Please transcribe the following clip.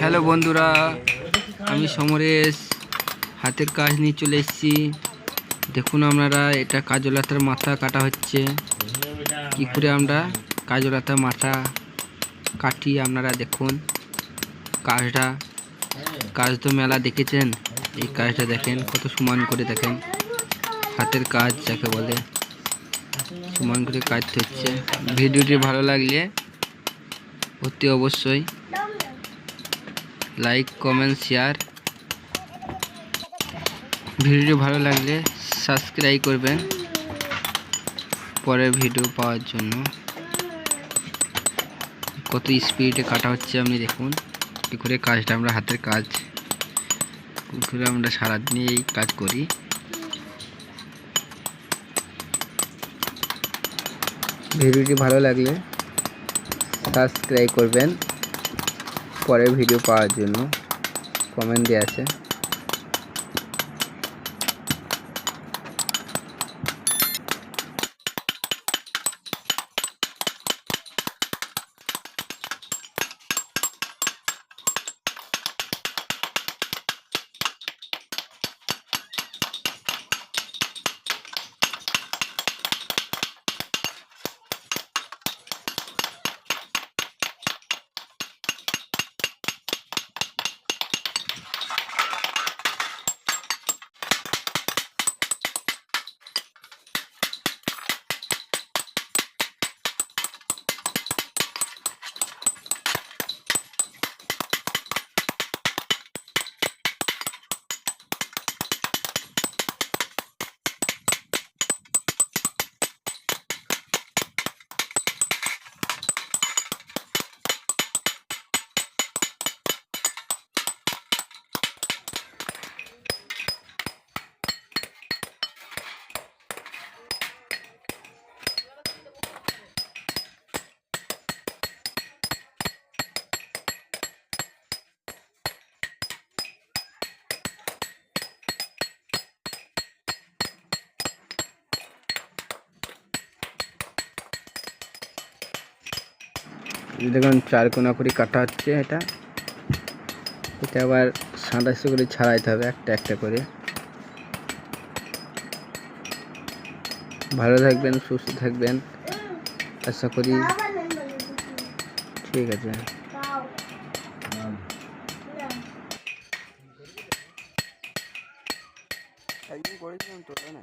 Hello বন্ধুরা, আমি সমরেশ। হাতের কাজ নিয়ে চলে এসেছি। দেখুন আপনারা, এটা কাজলাতার মাথা কাটা হচ্ছে। কি করে আমরা কাজলাতার মাথা কাটি আপনারা দেখুন কাজটা। কাজ তো মেলা দেখেছেন, এই কাজটা দেখেন, কত সমান করে দেখেন। হাতের কাজ যাকে বলে, সমান করে কাজ হচ্ছে। ভিডিওটি ভালো লাগলে অতি অবশ্যই লাইক কমেন্ট শেয়ার ভিডিওটি ভালো লাগলে সাবস্ক্রাইব করবেন। পরের ভিডিও পাওয়ার জন্য। কত স্পিডে কাটা হচ্ছে আপনি দেখুন। কী করে কাজটা আমরা হাতের কাজ। করে আমরা সারাদিনই এই কাজ করি। ভিডিওটি ভালো লাগলে সাবস্ক্রাইব করবেন। পরের ভিডিও পাওয়ার জন্য কমেন্ট দেওয়া আছে। দেখুন, চার কোনা করে কাটা হচ্ছে এটা। এটা আবার সাঁড়াশি করে ছাড়াইতে হবে একটা একটা করে। ভালো থাকবেন, সুস্থ থাকবেন। আশা করি ঠিক আছে। একদিন করেছিলাম না?